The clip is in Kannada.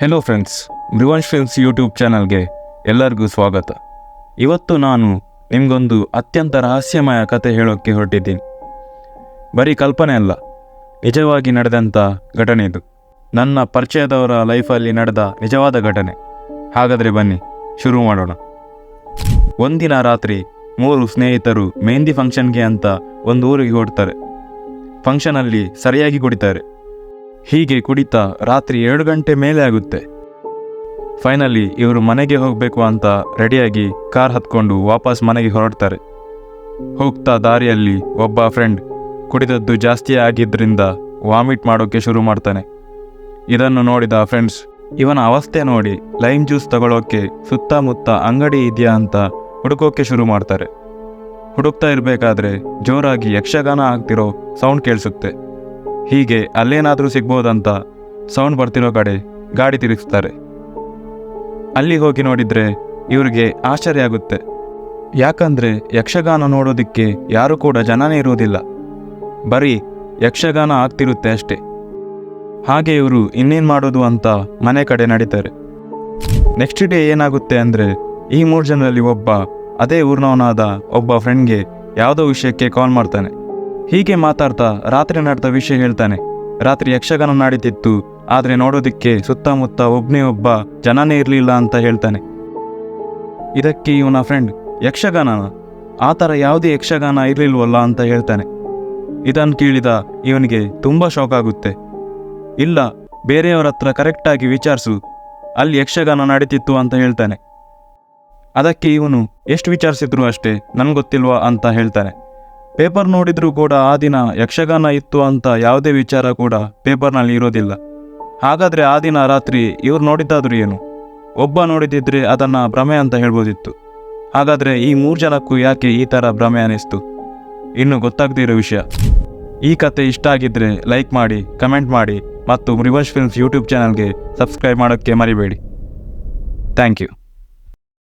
ಹೆಲೋ ಫ್ರೆಂಡ್ಸ್ ಮೃವಂಶ್ ಫಿಲ್ಮ್ಸ್ ಯೂಟ್ಯೂಬ್ ಚಾನಲ್ಗೆ ಎಲ್ಲರಿಗೂ ಸ್ವಾಗತ. ಇವತ್ತು ನಾನು ನಿಮಗೊಂದು ಅತ್ಯಂತ ರಹಸ್ಯಮಯ ಕತೆ ಹೇಳೋಕ್ಕೆ ಹೊರಟಿದ್ದೀನಿ. ಬರೀ ಕಲ್ಪನೆ ಅಲ್ಲ, ನಿಜವಾಗಿ ನಡೆದಂಥ ಘಟನೆ ಇದು. ನನ್ನ ಪರಿಚಯದವರ ಲೈಫಲ್ಲಿ ನಡೆದ ನಿಜವಾದ ಘಟನೆ. ಹಾಗಾದರೆ ಬನ್ನಿ, ಶುರು ಮಾಡೋಣ. ಒಂದಿನ ರಾತ್ರಿ ಮೂರು ಸ್ನೇಹಿತರು ಮೆಹಂದಿ ಫಂಕ್ಷನ್ಗೆ ಅಂತ ಒಂದು ಊರಿಗೆ ಹೊಡ್ತಾರೆ ಫಂಕ್ಷನಲ್ಲಿ ಸರಿಯಾಗಿ ಕುಡಿತಾರೆ. ಹೀಗೆ ಕುಡಿತಾ ರಾತ್ರಿ ಏಳು ಗಂಟೆ ಮೇಲೆ ಆಗುತ್ತೆ. ಫೈನಲಿ ಇವರು ಮನೆಗೆ ಹೋಗಬೇಕು ಅಂತ ರೆಡಿಯಾಗಿ ಕಾರ್ ಹತ್ಕೊಂಡು ವಾಪಸ್ ಮನೆಗೆ ಹೊರಡ್ತಾರೆ. ಹೋಗ್ತಾ ದಾರಿಯಲ್ಲಿ ಒಬ್ಬ ಫ್ರೆಂಡ್ ಕುಡಿದದ್ದು ಜಾಸ್ತಿ ಆಗಿದ್ದರಿಂದ ವಾಮಿಟ್ ಮಾಡೋಕ್ಕೆ ಶುರು ಮಾಡ್ತಾನೆ. ಇದನ್ನು ನೋಡಿದ ಫ್ರೆಂಡ್ಸ್ ಇವನ ಅವಸ್ಥೆ ನೋಡಿ ಲೈಮ್ ಜ್ಯೂಸ್ ತಗೊಳ್ಳೋಕ್ಕೆ ಸುತ್ತಮುತ್ತ ಅಂಗಡಿ ಇದೆಯಾ ಅಂತ ಹುಡುಕೋಕೆ ಶುರು ಮಾಡ್ತಾರೆ. ಹುಡುಕ್ತಾ ಇರಬೇಕಾದ್ರೆ ಜೋರಾಗಿ ಯಕ್ಷಗಾನ ಆಗ್ತಿರೋ ಸೌಂಡ್ ಕೇಳಿಸುತ್ತೆ. ಹೀಗೆ ಅಲ್ಲೇನಾದರೂ ಸಿಗ್ಬೋದಂತ ಸೌಂಡ್ ಬರ್ತಿರೋ ಕಡೆ ಗಾಡಿ ತಿರುಗಿಸ್ತಾರೆ. ಅಲ್ಲಿ ಹೋಗಿ ನೋಡಿದರೆ ಇವರಿಗೆ ಆಶ್ಚರ್ಯ ಆಗುತ್ತೆ. ಯಾಕಂದರೆ ಯಕ್ಷಗಾನ ನೋಡೋದಕ್ಕೆ ಯಾರು ಕೂಡ ಜನನೇ ಇರುವುದಿಲ್ಲ ಬರೀ ಯಕ್ಷಗಾನ ಆಗ್ತಿರುತ್ತೆ ಅಷ್ಟೇ. ಹಾಗೆ ಇವರು ಇನ್ನೇನು ಮಾಡೋದು ಅಂತ ಮನೆ ಕಡೆ ನಡೀತಾರೆ. ನೆಕ್ಸ್ಟ್ ಡೇ ಏನಾಗುತ್ತೆ ಅಂದರೆ ಈ ಮೂರು ಜನರಲ್ಲಿ ಒಬ್ಬ, ಅದೇ ಊರಿನವನಾದ ಒಬ್ಬ ಫ್ರೆಂಡ್ಗೆ ಯಾವುದೋ ವಿಷಯಕ್ಕೆ ಕಾಲ್ ಮಾಡ್ತಾನೆ. ಹೀಗೆ ಮಾತಾಡ್ತಾ ರಾತ್ರಿ ನಡೆದ ವಿಷಯ ಹೇಳ್ತಾನೆ. ರಾತ್ರಿ ಯಕ್ಷಗಾನ ನಡೀತಿತ್ತು. ಆದರೆ ನೋಡೋದಕ್ಕೆ ಸುತ್ತಮುತ್ತ ಒಬ್ಬನೇ ಒಬ್ಬ ಜನನೇ ಇರಲಿಲ್ಲ ಅಂತ ಹೇಳ್ತಾನೆ. ಇದಕ್ಕೆ ಇವನ ಫ್ರೆಂಡ್ ಯಕ್ಷಗಾನ ಆ ಥರ ಯಾವುದೇ ಯಕ್ಷಗಾನ ಇರಲಿಲ್ವಲ್ಲ ಅಂತ ಹೇಳ್ತಾನೆ. ಇದನ್ನು ಕೇಳಿದ ಇವನಿಗೆ ತುಂಬ ಶಾಕ್ ಆಗುತ್ತೆ. ಇಲ್ಲ, ಬೇರೆಯವರ ಹತ್ರ ಕರೆಕ್ಟಾಗಿ ವಿಚಾರಿಸು. ಅಲ್ಲಿ ಯಕ್ಷಗಾನ ನಡೀತಿತ್ತು ಅಂತ ಹೇಳ್ತಾನೆ. ಅದಕ್ಕೆ ಇವನು ಎಷ್ಟು ವಿಚಾರಿಸಿದ್ರು ಅಷ್ಟೇ, ನನ್ಗೆ ಗೊತ್ತಿಲ್ವಾ ಅಂತ ಹೇಳ್ತಾನೆ. ಪೇಪರ್ ನೋಡಿದ್ರೂ ಕೂಡ ಆ ದಿನ ಯಕ್ಷಗಾನ ಇತ್ತು ಅಂತ ಯಾವುದೇ ವಿಚಾರ ಕೂಡ ಪೇಪರ್ನಲ್ಲಿ ಇರೋದಿಲ್ಲ. ಹಾಗಾದರೆ ಆ ದಿನ ರಾತ್ರಿ ಇವ್ರು ನೋಡಿದ್ದಾದ್ರೂ ಏನು? ಒಬ್ಬ ನೋಡಿದಿದ್ರೆ ಅದನ್ನು ಭ್ರಮೆ ಅಂತ ಹೇಳ್ಬೋದಿತ್ತು. ಹಾಗಾದರೆ ಈ ಮೂರು ಜನಕ್ಕೂ ಯಾಕೆ ಈ ಥರ ಭ್ರಮೆ ಅನಿಸ್ತು ಇನ್ನು ಗೊತ್ತಾಗದಿರೋ ವಿಷಯ. ಈ ಕತೆ ಇಷ್ಟ ಆಗಿದ್ದರೆ ಲೈಕ್ ಮಾಡಿ, ಕಮೆಂಟ್ ಮಾಡಿ ಮತ್ತು ರಿವರ್ಸ್ ಫಿಲ್ಮ್ಸ್ ಯೂಟ್ಯೂಬ್ ಚಾನಲ್ಗೆ ಸಬ್ಸ್ಕ್ರೈಬ್ ಮಾಡೋಕ್ಕೆ ಮರಿಬೇಡಿ. Thank you.